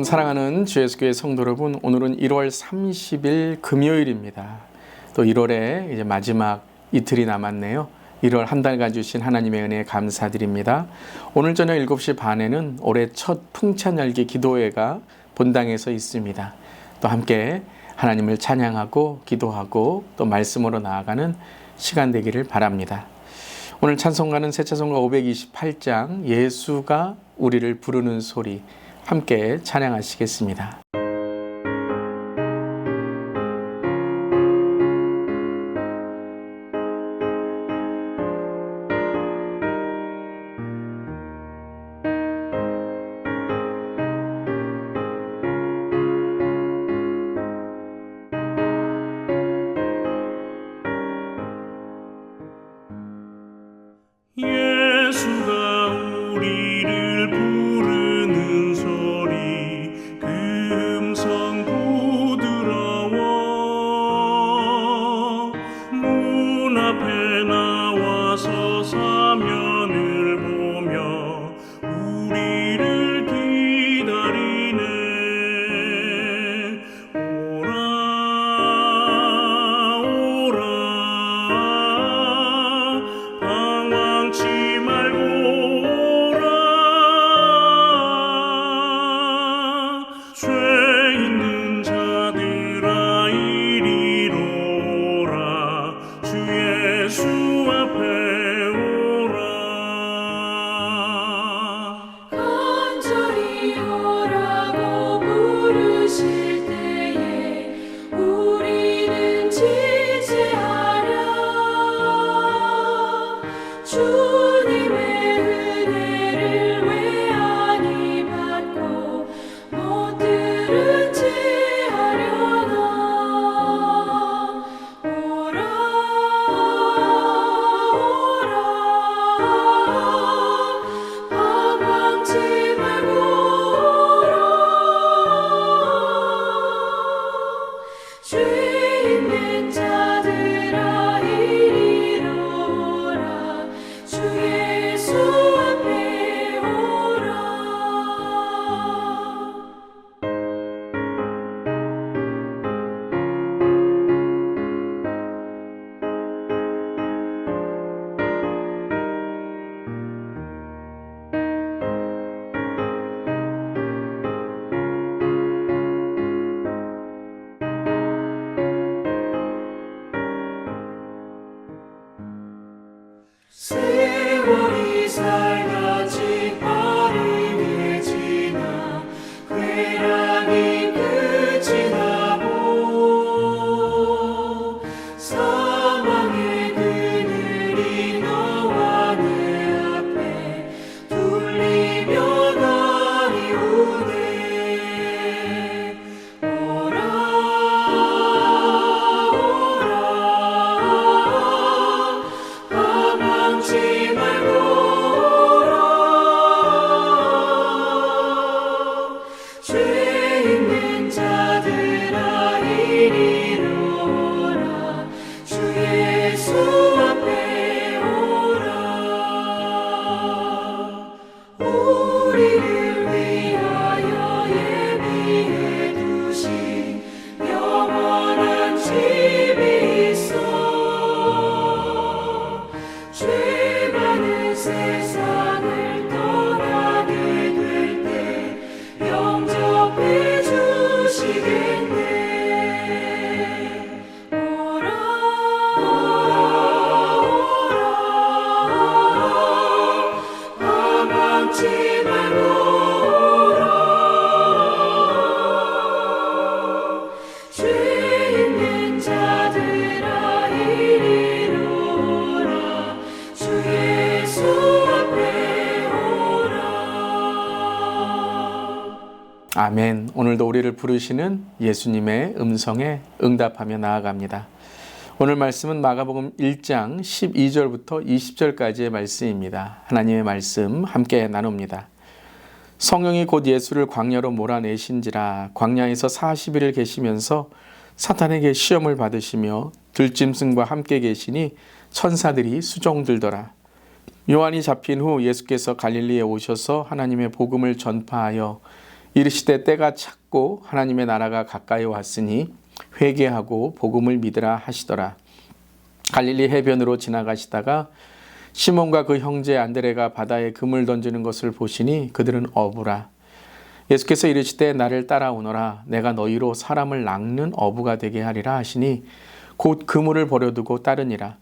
샬롬 사랑하는 주 예수교회 성도 여러분 오늘은 1월 30일 금요일입니다. 또 1월에 이제 마지막 이틀이 남았네요. 1월 한 달간 주신 하나님의 은혜에 감사드립니다. 오늘 저녁 7시 반에는 올해 첫 풍찬 열기 기도회가 본당에서 있습니다. 또 함께 하나님을 찬양하고 기도하고 또 말씀으로 나아가는 시간 되기를 바랍니다. 오늘 찬송가는 새 찬송가 528장 예수가 우리를 부르는 소리 함께 찬양하시겠습니다. 아멘. 오늘도 우리를 부르시는 예수님의 음성에 응답하며 나아갑니다. 오늘 말씀은 마가복음 1장 12절부터 20절까지의 말씀입니다. 하나님의 말씀 함께 나눕니다. 성령이 곧 예수를 광야로 몰아내신지라 광야에서 40일을 계시면서 사탄에게 시험을 받으시며 들짐승과 함께 계시니 천사들이 수종들더라. 요한이 잡힌 후 예수께서 갈릴리에 오셔서 하나님의 복음을 전파하여 이르시되 때가 찼고 하나님의 나라가 가까이 왔으니 회개하고 복음을 믿으라 하시더라. 갈릴리 해변으로 지나가시다가 시몬과 그 형제 안드레가 바다에 금을 던지는 것을 보시니 그들은 어부라. 예수께서 이르시되 나를 따라오너라 내가 너희로 사람을 낚는 어부가 되게 하리라 하시니 곧 그물을 버려두고 따르니라.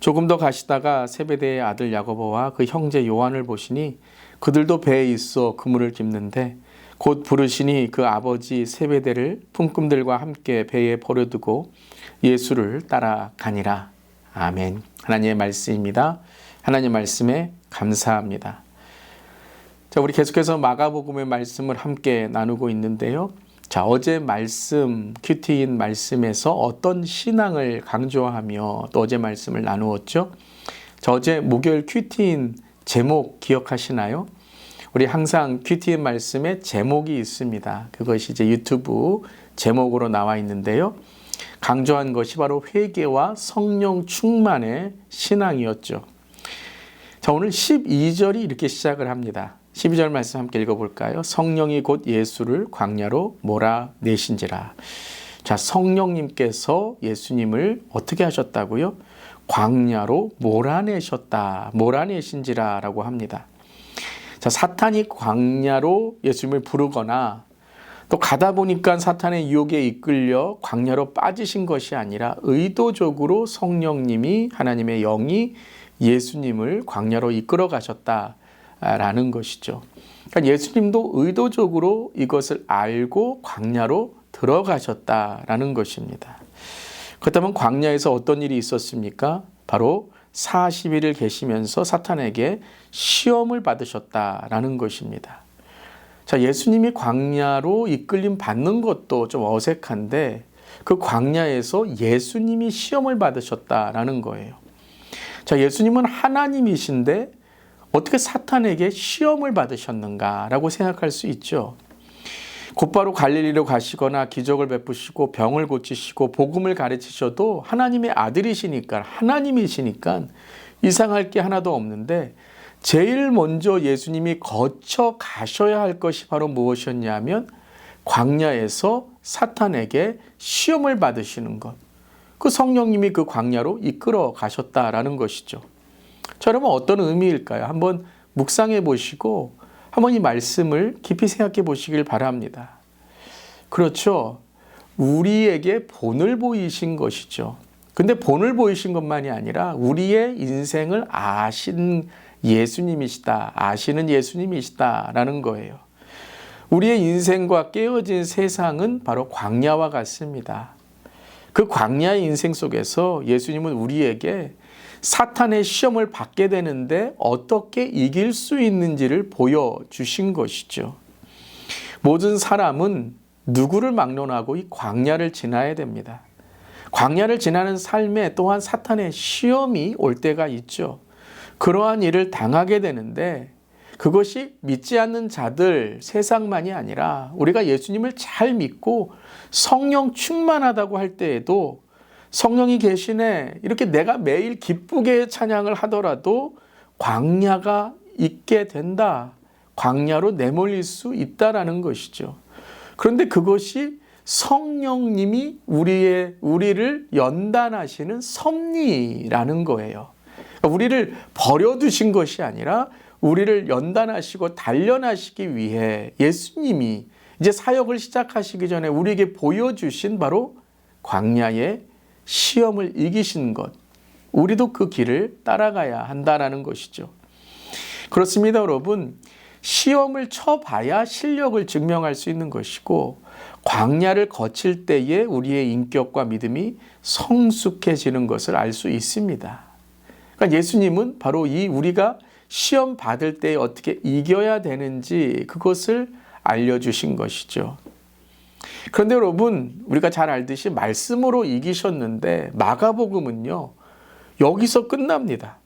조금 더 가시다가 세베대의 아들 야고보와 그 형제 요한을 보시니 그들도 배에 있어 그물을 깁는데 곧 부르시니 그 아버지 세베대를 품꾼들과 함께 배에 버려두고 예수를 따라가니라. 아멘. 하나님의 말씀입니다. 하나님 말씀에 감사합니다. 자, 우리 계속해서 마가복음의 말씀을 함께 나누고 있는데요. 자, 어제 말씀, 큐티인 말씀에서 어떤 신앙을 강조하며 또 어제 말씀을 나누었죠? 자, 어제 목요일 큐티인 제목 기억하시나요? 우리 항상 큐티인 말씀에 제목이 있습니다. 그것이 이제 유튜브 제목으로 나와 있는데요. 강조한 것이 바로 회개와 성령 충만의 신앙이었죠. 자, 오늘 12절이 이렇게 시작을 합니다. 12절 말씀 함께 읽어볼까요? 성령이 곧 예수를 광야로 몰아내신지라. 자, 성령님께서 예수님을 어떻게 하셨다고요? 광야로 몰아내셨다. 몰아내신지라 라고 합니다. 자, 사탄이 광야로 예수님을 부르거나 또 가다 보니까 사탄의 유혹에 이끌려 광야로 빠지신 것이 아니라 의도적으로 성령님이 하나님의 영이 예수님을 광야로 이끌어 가셨다라는 것이죠. 그러니까 예수님도 의도적으로 이것을 알고 광야로 들어가셨다라는 것입니다. 그렇다면 광야에서 어떤 일이 있었습니까? 바로 40일을 계시면서 사탄에게 시험을 받으셨다라는 것입니다. 자, 예수님이 광야로 이끌림 받는 것도 좀 어색한데 그 광야에서 예수님이 시험을 받으셨다라는 거예요. 자, 예수님은 하나님이신데 어떻게 사탄에게 시험을 받으셨는가라고 생각할 수 있죠. 곧바로 갈릴리로 가시거나 기적을 베푸시고 병을 고치시고 복음을 가르치셔도 하나님의 아들이시니까 하나님이시니까 이상할 게 하나도 없는데 제일 먼저 예수님이 거쳐 가셔야 할 것이 바로 무엇이었냐면 광야에서 사탄에게 시험을 받으시는 것. 그 성령님이 그 광야로 이끌어 가셨다라는 것이죠. 자, 여러분 어떤 의미일까요? 한번 묵상해 보시고 한번 이 말씀을 깊이 생각해 보시길 바랍니다. 그렇죠. 우리에게 본을 보이신 것이죠. 근데 본을 보이신 것만이 아니라 우리의 인생을 아신 예수님이시다. 아시는 예수님이시다라는 거예요. 우리의 인생과 깨어진 세상은 바로 광야와 같습니다. 그 광야의 인생 속에서 예수님은 우리에게 사탄의 시험을 받게 되는데 어떻게 이길 수 있는지를 보여주신 것이죠. 모든 사람은 누구를 막론하고 이 광야를 지나야 됩니다. 광야를 지나는 삶에 또한 사탄의 시험이 올 때가 있죠. 그러한 일을 당하게 되는데 그것이 믿지 않는 자들 세상만이 아니라 우리가 예수님을 잘 믿고 성령 충만하다고 할 때에도 성령이 계시네 이렇게 내가 매일 기쁘게 찬양을 하더라도 광야가 있게 된다. 광야로 내몰릴 수 있다라는 것이죠. 그런데 그것이 성령님이 우리의 우리를 연단하시는 섭리라는 거예요. 그러니까 우리를 버려두신 것이 아니라 우리를 연단하시고 단련하시기 위해 예수님이 이제 사역을 시작하시기 전에 우리에게 보여주신 바로 광야의 시험을 이기신 것. 우리도 그 길을 따라가야 한다라는 것이죠. 그렇습니다, 여러분. 시험을 쳐봐야 실력을 증명할 수 있는 것이고, 광야를 거칠 때에 우리의 인격과 믿음이 성숙해지는 것을 알 수 있습니다. 그러니까 예수님은 바로 이 우리가 시험 받을 때 어떻게 이겨야 되는지 그것을 알려주신 것이죠. 그런데 여러분, 우리가 잘 알듯이 말씀으로 이기셨는데 마가복음은요, 여기서 끝납니다.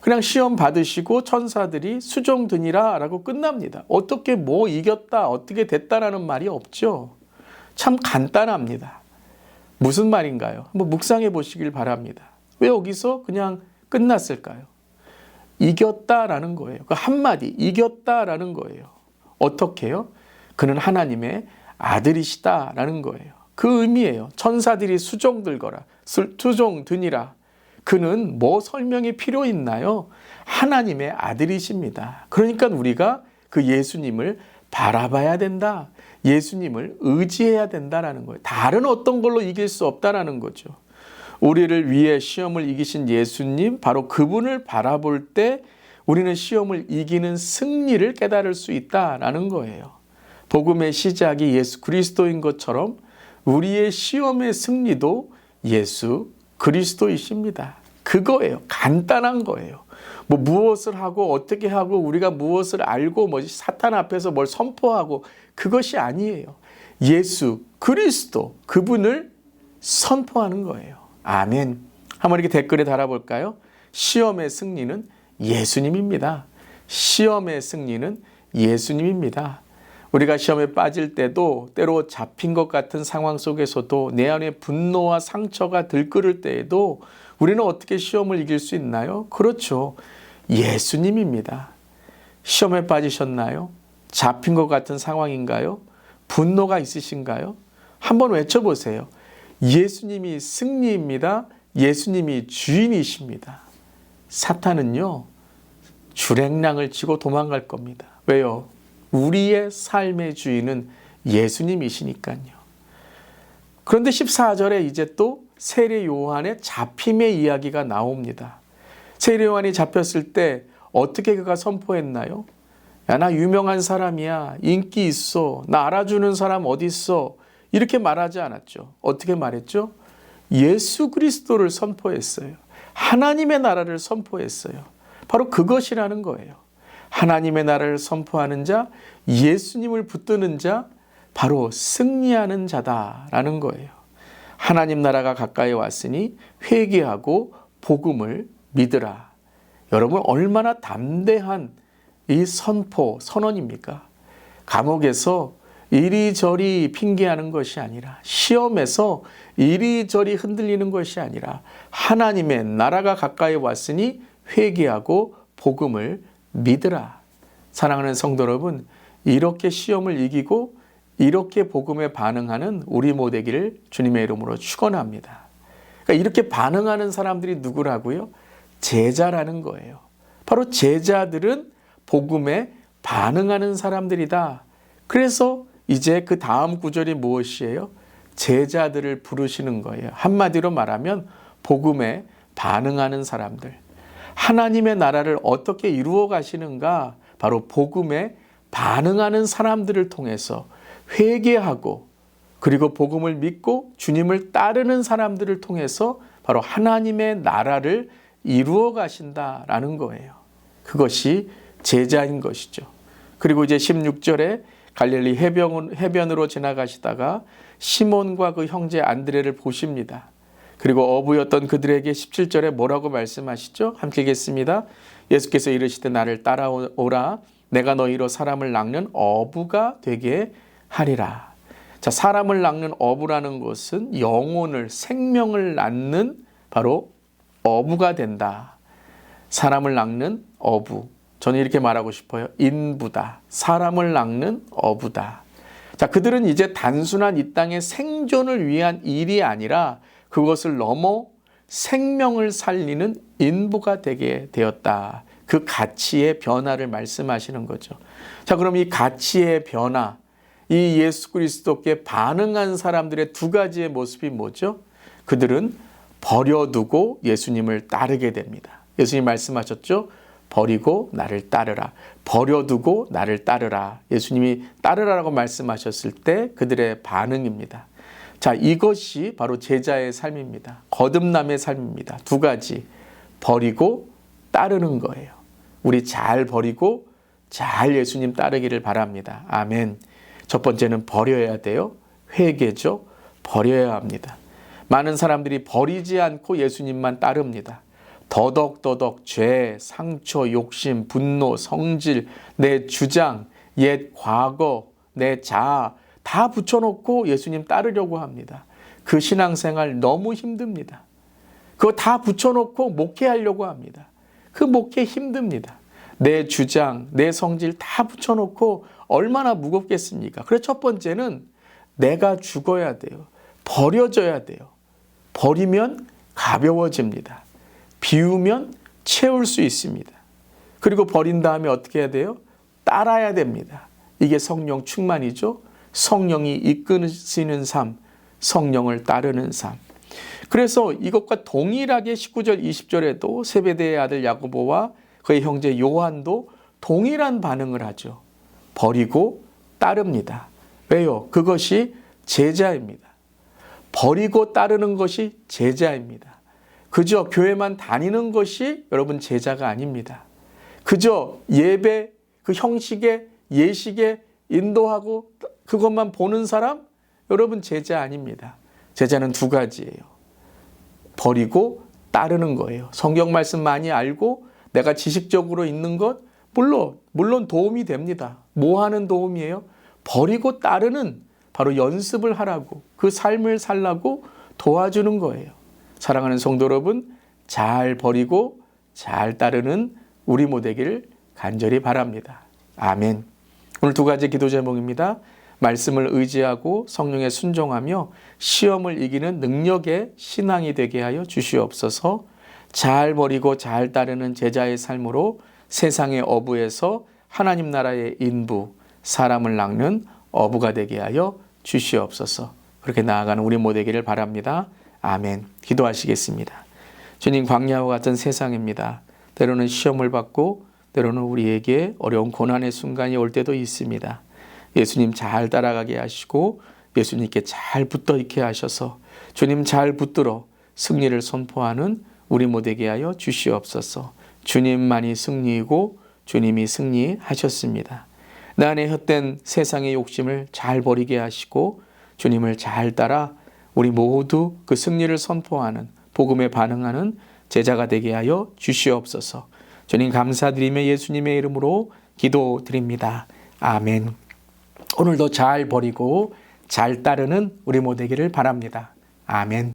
그냥 시험 받으시고 천사들이 수종드니라 라고 끝납니다. 어떻게 뭐 이겼다, 어떻게 됐다라는 말이 없죠. 참 간단합니다. 무슨 말인가요? 한번 묵상해 보시길 바랍니다. 왜 여기서 그냥 끝났을까요? 이겼다라는 거예요. 그 한마디, 이겼다라는 거예요. 어떻게요? 그는 하나님의 아들이시다라는 거예요. 그 의미예요. 천사들이 수종 들거라. 수- 수종 드니라. 그는 뭐 설명이 필요 있나요? 하나님의 아들이십니다. 그러니까 우리가 그 예수님을 바라봐야 된다. 예수님을 의지해야 된다라는 거예요. 다른 어떤 걸로 이길 수 없다라는 거죠. 우리를 위해 시험을 이기신 예수님, 바로 그분을 바라볼 때 우리는 시험을 이기는 승리를 깨달을 수 있다라는 거예요. 복음의 시작이 예수 그리스도인 것처럼 우리의 시험의 승리도 예수 그리스도이십니다. 그거예요. 간단한 거예요. 뭐 무엇을 하고 어떻게 하고 우리가 무엇을 알고 뭐 사탄 앞에서 뭘 선포하고 그것이 아니에요. 예수 그리스도 그분을 선포하는 거예요. 아멘. 한번 이렇게 댓글에 달아볼까요? 시험의 승리는 예수님입니다. 시험의 승리는 예수님입니다. 우리가 시험에 빠질 때도 때로 잡힌 것 같은 상황 속에서도 내 안에 분노와 상처가 들끓을 때에도 우리는 어떻게 시험을 이길 수 있나요? 그렇죠. 예수님입니다. 시험에 빠지셨나요? 잡힌 것 같은 상황인가요? 분노가 있으신가요? 한번 외쳐보세요. 예수님이 승리입니다. 예수님이 주인이십니다. 사탄은요, 주랭랑을 치고 도망갈 겁니다. 왜요? 우리의 삶의 주인은 예수님이시니까요. 그런데 14절에 이제 또 세례 요한의 잡힘의 이야기가 나옵니다. 세례 요한이 잡혔을 때 어떻게 그가 선포했나요? 야, 나 유명한 사람이야. 인기 있어. 나 알아주는 사람 어디 있어? 이렇게 말하지 않았죠. 어떻게 말했죠? 예수 그리스도를 선포했어요. 하나님의 나라를 선포했어요. 바로 그것이라는 거예요. 하나님의 나라를 선포하는 자, 예수님을 붙드는 자, 바로 승리하는 자다라는 거예요. 하나님 나라가 가까이 왔으니 회개하고 복음을 믿으라. 여러분 얼마나 담대한 이 선포 선언입니까? 감옥에서 이리저리 핑계하는 것이 아니라 시험에서 이리저리 흔들리는 것이 아니라 하나님의 나라가 가까이 왔으니 회개하고 복음을 믿으라. 사랑하는 성도 여러분, 이렇게 시험을 이기고 이렇게 복음에 반응하는 우리 모되기를 주님의 이름으로 축원합니다. 그러니까 이렇게 반응하는 사람들이 누구라고요? 제자라는 거예요. 바로 제자들은 복음에 반응하는 사람들이다. 그래서 이제 그 다음 구절이 무엇이에요? 제자들을 부르시는 거예요. 한마디로 말하면 복음에 반응하는 사람들. 하나님의 나라를 어떻게 이루어 가시는가? 바로 복음에 반응하는 사람들을 통해서 회개하고 그리고 복음을 믿고 주님을 따르는 사람들을 통해서 바로 하나님의 나라를 이루어 가신다라는 거예요. 그것이 제자인 것이죠. 그리고 이제 16절에 갈릴리 해변, 해변으로 지나가시다가 시몬과 그 형제 안드레를 보십니다. 그리고 어부였던 그들에게 17절에 뭐라고 말씀하시죠? 함께 읽겠습니다. 예수께서 이르시되 나를 따라오라 내가 너희로 사람을 낚는 어부가 되게 하리라. 자, 사람을 낚는 어부라는 것은 영혼을 생명을 낳는 바로 어부가 된다. 사람을 낚는 어부. 저는 이렇게 말하고 싶어요. 인부다. 사람을 낚는 어부다. 자, 그들은 이제 단순한 이 땅의 생존을 위한 일이 아니라 그것을 넘어 생명을 살리는 인부가 되게 되었다. 그 가치의 변화를 말씀하시는 거죠. 자, 그럼 이 가치의 변화, 이 예수 그리스도께 반응한 사람들의 두 가지의 모습이 뭐죠? 그들은 버려두고 예수님을 따르게 됩니다. 예수님 말씀하셨죠? 버리고 나를 따르라. 버려두고 나를 따르라. 예수님이 따르라라고 말씀하셨을 때 그들의 반응입니다. 자, 이것이 바로 제자의 삶입니다. 거듭남의 삶입니다. 두 가지. 버리고 따르는 거예요. 우리 잘 버리고 잘 예수님 따르기를 바랍니다. 아멘. 첫 번째는 버려야 돼요. 회개죠. 버려야 합니다. 많은 사람들이 버리지 않고 예수님만 따릅니다. 더덕더덕 죄, 상처, 욕심, 분노, 성질, 내 주장, 옛 과거, 내 자아 다 붙여놓고 예수님 따르려고 합니다. 그 신앙생활 너무 힘듭니다. 그거 다 붙여놓고 목회하려고 합니다. 그 목회 힘듭니다. 내 주장, 내 성질 다 붙여놓고 얼마나 무겁겠습니까? 그래서 첫 번째는 내가 죽어야 돼요. 버려져야 돼요. 버리면 가벼워집니다. 비우면 채울 수 있습니다. 그리고 버린 다음에 어떻게 해야 돼요? 따라야 됩니다. 이게 성령 충만이죠. 성령이 이끄시는 삶, 성령을 따르는 삶. 그래서 이것과 동일하게 19절, 20절에도 세베대의 아들 야고보와 그의 형제 요한도 동일한 반응을 하죠. 버리고 따릅니다. 왜요? 그것이 제자입니다. 버리고 따르는 것이 제자입니다. 그저 교회만 다니는 것이 여러분 제자가 아닙니다. 그저 예배 그 형식에 예식에 인도하고 그것만 보는 사람 여러분 제자 아닙니다. 제자는 두 가지예요. 버리고 따르는 거예요. 성경 말씀 많이 알고 내가 지식적으로 있는 것 물론 물론 도움이 됩니다. 뭐 하는 도움이에요? 버리고 따르는 바로 연습을 하라고 그 삶을 살라고 도와주는 거예요. 사랑하는 성도 여러분, 잘 버리고 잘 따르는 우리 모되기를 간절히 바랍니다. 아멘. 오늘 두 가지 기도 제목입니다. 말씀을 의지하고 성령에 순종하며 시험을 이기는 능력의 신앙이 되게 하여 주시옵소서. 잘 버리고 잘 따르는 제자의 삶으로 세상의 어부에서 하나님 나라의 인부, 사람을 낚는 어부가 되게 하여 주시옵소서. 그렇게 나아가는 우리 모되기를 바랍니다. 아멘. 기도하시겠습니다. 주님 광야와 같은 세상입니다. 때로는 시험을 받고 때로는 우리에게 어려운 고난의 순간이 올 때도 있습니다. 예수님 잘 따라가게 하시고 예수님께 잘 붙어 있게 하셔서 주님 잘 붙들어 승리를 선포하는 우리 모되게 하여 주시옵소서. 주님만이 승리이고 주님이 승리하셨습니다. 나 안에 헛된 세상의 욕심을 잘 버리게 하시고 주님을 잘 따라 우리 모두 그 승리를 선포하는 복음에 반응하는 제자가 되게 하여 주시옵소서. 주님 감사드리며 예수님의 이름으로 기도드립니다. 아멘. 오늘도 잘 버리고 잘 따르는 우리 모되기를 바랍니다. 아멘.